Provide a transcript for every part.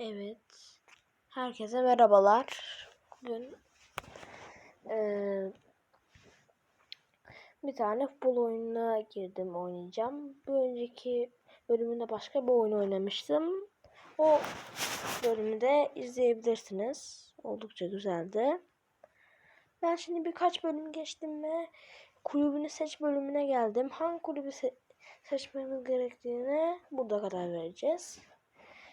Evet. Herkese merhabalar. Bugün eee, bir tane futbol oyununa girdim oynayacağım. Bir önceki bölümünde başka bir oyun oynamıştım. O bölümü de izleyebilirsiniz. Oldukça güzeldi. Ben şimdi birkaç bölüm geçtim ve kulübünü seç bölümüne geldim. Hangi kulübü se- seçmemiz gerektiğine burada karar vereceğiz.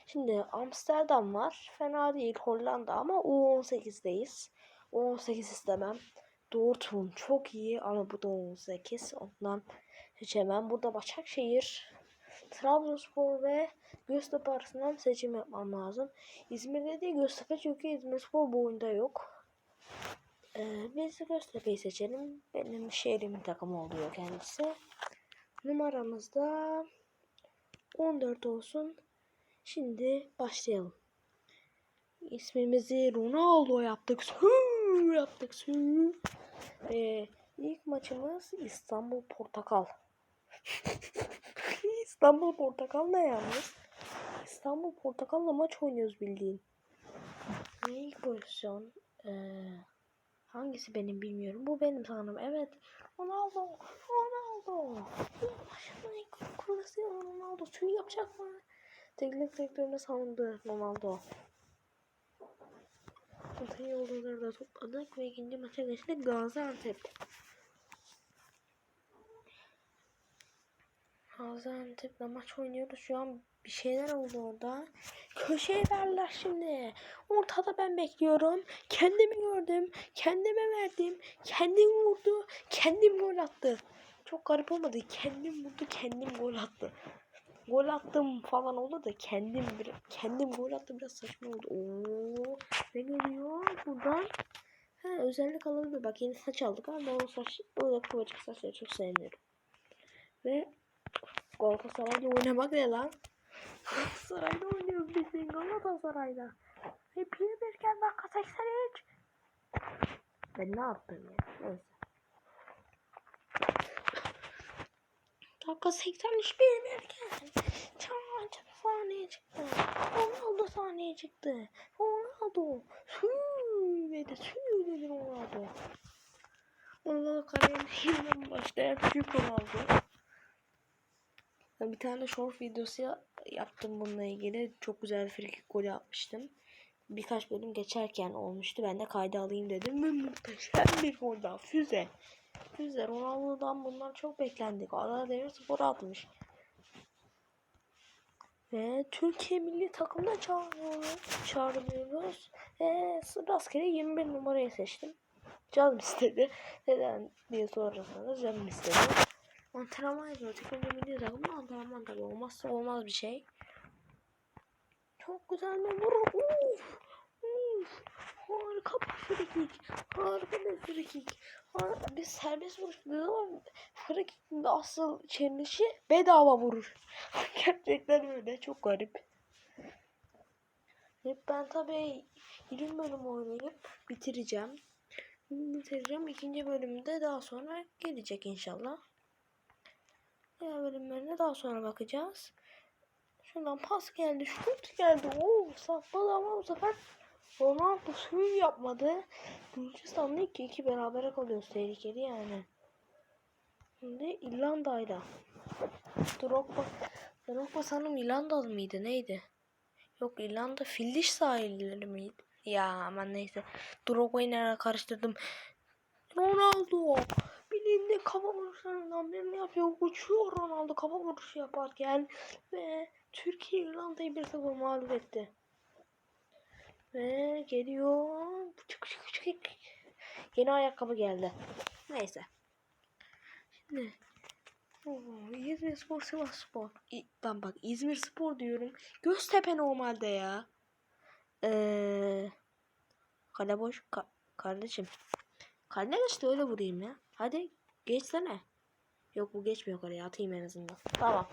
Şimdi Amsterdam var. Fena değil Hollanda ama U18'deyiz. U18 istemem. Dortmund çok iyi ama bu da U18. Ondan seçemem. Burada Başakşehir, Trabzonspor ve Göztepe arasından seçim yapmam lazım. İzmir'de değil Göztepe çünkü İzmirspor bu oyunda yok. Ee, biz Göztepe'yi seçelim. Benim şehrimin takımı oluyor kendisi. Numaramızda 14 olsun. Şimdi başlayalım. İsmimizi Ronaldo yaptık. Sü yaptık. Sü. Ee, ilk maçımız İstanbul Portakal. İstanbul Portakal ne yalnız? İstanbul Portakal'la maç oynuyoruz bildiğin. İlk pozisyon ee, hangisi benim bilmiyorum. Bu benim sanırım. Evet. Ronaldo. Ronaldo. Başımın ilk kurası Ronaldo. Tüy yapacak mı? Teknik direktörüne salındı Ronaldo. Orta yolları da topladık ve ikinci maça geçtik Gaziantep. Gaziantep'le maç oynuyoruz şu an bir şeyler oldu orada. Köşeye verdiler şimdi. Ortada ben bekliyorum. Kendimi gördüm. Kendime verdim. Kendim vurdu. Kendim gol attı. Çok garip olmadı. Kendim vurdu. Kendim gol attı gol attım falan oldu da kendim bir, kendim gol attım biraz saçma oldu. Oo, ne geliyor buradan? Ha, özellik alabilir. Bak yeni saç aldık ama ben o saç, o kıvırcık saçları çok sevmiyorum. Ve Galatasaray'da oynamak ne lan? Galatasaray'da oynuyoruz biz Galatasaray'da. Ve bir birken dakika 83. Ben ne yaptım ya? Neyse. Dakika 83 bir birken. Çağatay sahneye çıktı. Ronaldo sahneye çıktı. Ronaldo. Süüü dedi Ronaldo. Ronaldo kariyerine başlayan büyük Ronaldo. Bir tane short videosu ya- yaptım bununla ilgili. Çok güzel frikik golü yapmıştım. Birkaç bölüm geçerken olmuştu. Ben de kayda alayım dedim. Ve muhteşem bir gol daha. Füze. Füze. Ronaldo'dan bunlar çok beklendik. Adana Demirspor atmış. Ve Türkiye milli takımda çağırıyoruz. Çağırıyoruz. Ve rastgele 21 numarayı seçtim. Canım istedi. Neden diye sorarsanız canım istedi. Antrenman yapıyor. Türkiye milli takımda antrenman tabii olmazsa olmaz bir şey. Çok güzel bir vurur. Uf, uf. Harika bir frikik. Harika bir frikik. Ha, Biz serbest vuruş ama frikikin asıl çenişi bedava vurur. Gerçekten öyle. Çok garip. Ben tabii 20 bölüm oynayıp bitireceğim. Bitireceğim. İkinci bölümde daha sonra gelecek inşallah. Diğer bölümlerine daha sonra bakacağız. Şuradan pas geldi, şut geldi. Oo, sapladı ama bu sefer Ronaldo suyu yapmadı. Gürcistan'la 2-2 berabere kalıyoruz. Tehlikeli yani. Şimdi İrlanda'yla. Drogba. Drogba sanırım İrlandalı mıydı? Neydi? Yok İrlanda Fildiş sahilleri miydi? Ya aman neyse. Drogba'yı nereye karıştırdım. Ronaldo. Bilindi kafa vuruşlarından birini yapıyor. Uçuyor Ronaldo kafa vuruşu yaparken. Ve Türkiye İrlanda'yı 1-0 mağlup etti. Ve geliyor. Çık çık çık. Yeni ayakkabı geldi. Neyse. Şimdi Oo, İzmir Spor Sivas Spor. İ- Ben bak İzmir Spor diyorum. Göztepe normalde ya. Ee, kale boş. Ka- kardeşim. Kale geçti öyle vurayım ya. Hadi geçsene. Yok bu geçmiyor kaleye atayım en azından. Tamam.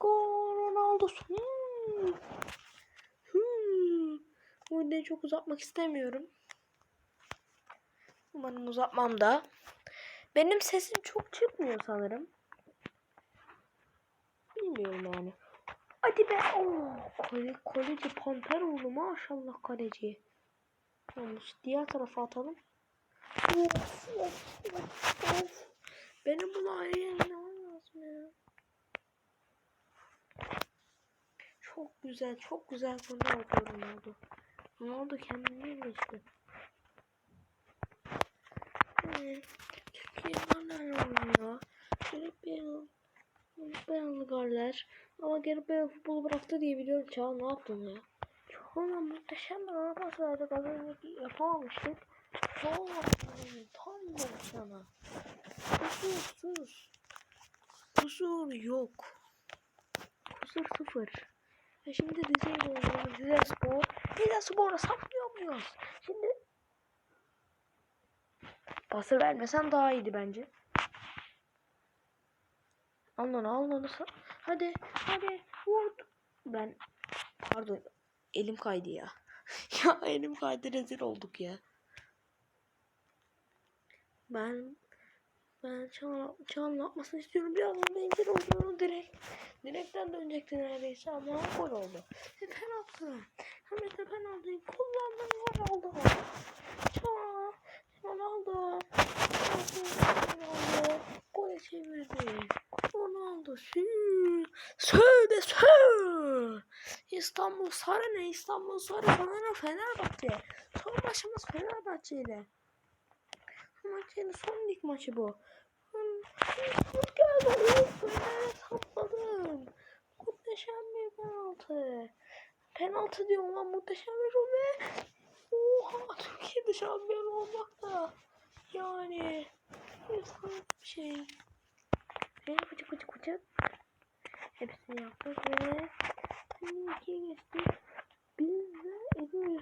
Gol Ronaldo. Hmm. Bu yüzden çok uzatmak istemiyorum. Umarım uzatmam da. Benim sesim çok çıkmıyor sanırım. Bilmiyorum yani. Hadi be. Oo, kale, kaleci Panteroğlu maşallah kaleci. Yanlış. Diğer tarafa atalım. Of, of, of, of. Benim bunu ayrı yenmem lazım ya. Çok güzel, çok güzel goller atıyor Ronaldo. Ronaldo kendini geçti. Ee, Türkiye neler oynuyor? Garip Beyazlı goller. Ama Garip Bale futbolu bıraktı diye biliyorum. Çağ ne yaptın ya? Sonra muhteşem bir araba verdik. Az önceki yapamamıştık. Sonra tam yok sana. Kusursuz. Kusur yok. Kusur sıfır. E şimdi Rize'yle oynuyoruz. Rize Spor. Rize Spor'a saplıyor muyuz? Şimdi pası vermesem daha iyiydi bence. Al onu al onu. Hadi hadi vur. Ben pardon elim kaydı ya. ya elim kaydı rezil olduk ya. Ben ben Çağla'nın atmasını istiyorum. Birazdan bencil olduğunu direkt direkten dönecekti neredeyse ama gol oldu. Ve penaltı. Hem penaltıyı kullandım gol oldu. Çağla Ronaldo. Ronaldo. Gole çevirdi. Ronaldo. Sü. Söyle sö. İstanbul Sarı ne? İstanbul Sarı bana Fenerbahçe. Son maçımız Fenerbahçe ile. Maçın son lig maçı bu. Şut geldi. Of böyle sapladım. Muhteşem bir penaltı. Penaltı diyorum lan muhteşem bir şut ve Oha Türkiye'de şampiyon olmak da yani efsane bir şey. Ve bıcık bıcık bıcık hepsini yaptık ve şimdi ikiye geçtik. Biz de Edirne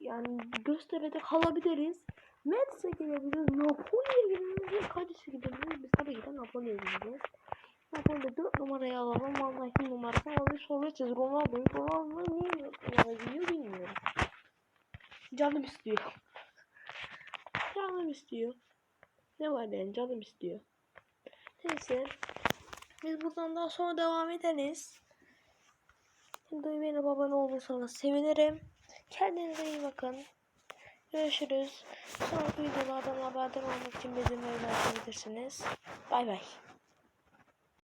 yani Göztepe'de kalabiliriz. Mets'e gidebiliriz. Napoli'ye gidebiliriz. Kadıköy'e gidebiliriz. Biz tabii ki de Napoli'ye gideceğiz. Napoli'de 4 numarayı alalım. Vallahi 2 numarasını alır soracağız. Ronaldo'yu. Ronaldo niye 4 numara giyiyor bilmiyorum. Canım istiyor. Canım istiyor. Ne var yani canım istiyor. Neyse. Biz buradan daha sonra devam ederiz. Şimdi beğenip abone olursanız sevinirim. Kendinize iyi bakın. Görüşürüz. Sonraki videolardan haberdar olmak için bizimle ulaşabilirsiniz. Bay bay.